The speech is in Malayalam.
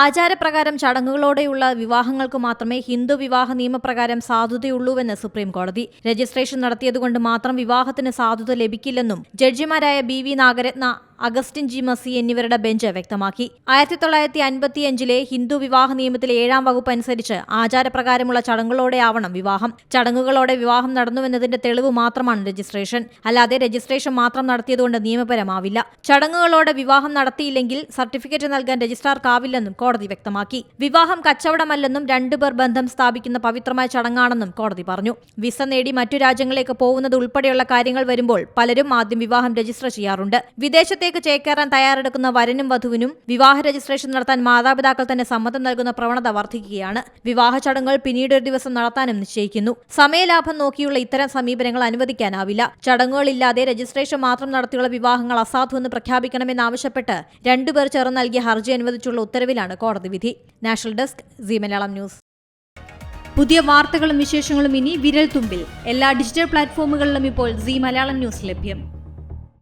ആചാരപ്രകാരം ചടങ്ങുകളോടെയുള്ള വിവാഹങ്ങൾക്ക് മാത്രമേ ഹിന്ദു വിവാഹ നിയമപ്രകാരം സാധുതയുള്ളൂവെന്ന് സുപ്രീം കോടതി. രജിസ്ട്രേഷൻ നടത്തിയതുകൊണ്ട് മാത്രം വിവാഹത്തിന് സാധുത ലഭിക്കില്ലെന്നും ജഡ്ജിമാരായ B V Nagarathna Augustine G Masih എന്നിവരുടെ ബെഞ്ച് വ്യക്തമാക്കി. ആയിരത്തി തൊള്ളായിരത്തി അൻപത്തിയഞ്ചിലെ ഹിന്ദു വിവാഹ നിയമത്തിലെ ഏഴാം വകുപ്പ് അനുസരിച്ച് ആചാരപ്രകാരമുള്ള ചടങ്ങുകളോടെ ചടങ്ങുകളോടെയാവണം വിവാഹം. ചടങ്ങുകളോടെ വിവാഹം നടന്നുവെന്നതിന്റെ തെളിവ് മാത്രമാണ് രജിസ്ട്രേഷൻ. അല്ലാതെ രജിസ്ട്രേഷൻ മാത്രം നടത്തിയതുകൊണ്ട് നിയമപരമാവില്ല. ചടങ്ങുകളോടെ വിവാഹം നടത്തിയില്ലെങ്കിൽ സർട്ടിഫിക്കറ്റ് നൽകാൻ രജിസ്ട്രാർക്കാവില്ലെന്നും കോടതി വ്യക്തമാക്കി. വിവാഹം കച്ചവടമല്ലെന്നും രണ്ടുപേർ ബന്ധം സ്ഥാപിക്കുന്ന പവിത്രമായ ചടങ്ങാണെന്നും കോടതി പറഞ്ഞു. വിസ നേടി മറ്റു രാജ്യങ്ങളിലേക്ക് പോകുന്നത് ഉൾപ്പെടെയുള്ള കാര്യങ്ങൾ വരുമ്പോൾ പലരും ആദ്യം വിവാഹം രജിസ്റ്റർ ചെയ്യാറുണ്ട്. വിദേശത്തേക്ക് ചേക്കേറാൻ തയ്യാറെടുക്കുന്ന വരനും വധുവിനും വിവാഹ രജിസ്ട്രേഷൻ നടത്താൻ മാതാപിതാക്കൾ തന്നെ സമ്മതം നൽകുന്ന പ്രവണത വർദ്ധിക്കുകയാണ്. വിവാഹ ചടങ്ങുകൾ പിന്നീട് ഒരു ദിവസം നടത്താനും നിശ്ചയിക്കുന്നു. സമയലാഭം നോക്കിയുള്ള ഇത്തരം സമീപനങ്ങൾ അനുവദിക്കാനാവില്ല. ചടങ്ങുകളില്ലാതെ രജിസ്ട്രേഷൻ മാത്രം നടത്തിയുള്ള വിവാഹങ്ങൾ അസാധുവെന്ന് പ്രഖ്യാപിക്കണമെന്നാവശ്യപ്പെട്ട് രണ്ടുപേർ ചേർന്ന് നൽകിയ ഹർജി അനുവദിച്ചുള്ള ഉത്തരവിലാണ് കോടതി വിധി. National desk C Malayalam news. പുതിയ വാർത്തകളും വിശേഷങ്ങളും ഇനി വിരൽ തുമ്പിൽ. എല്ലാ ഡിജിറ്റൽ പ്ലാറ്റ്ഫോമുകളിലും ഇപ്പോൾ സി മലയാളം ന്യൂസ് ലഭ്യം.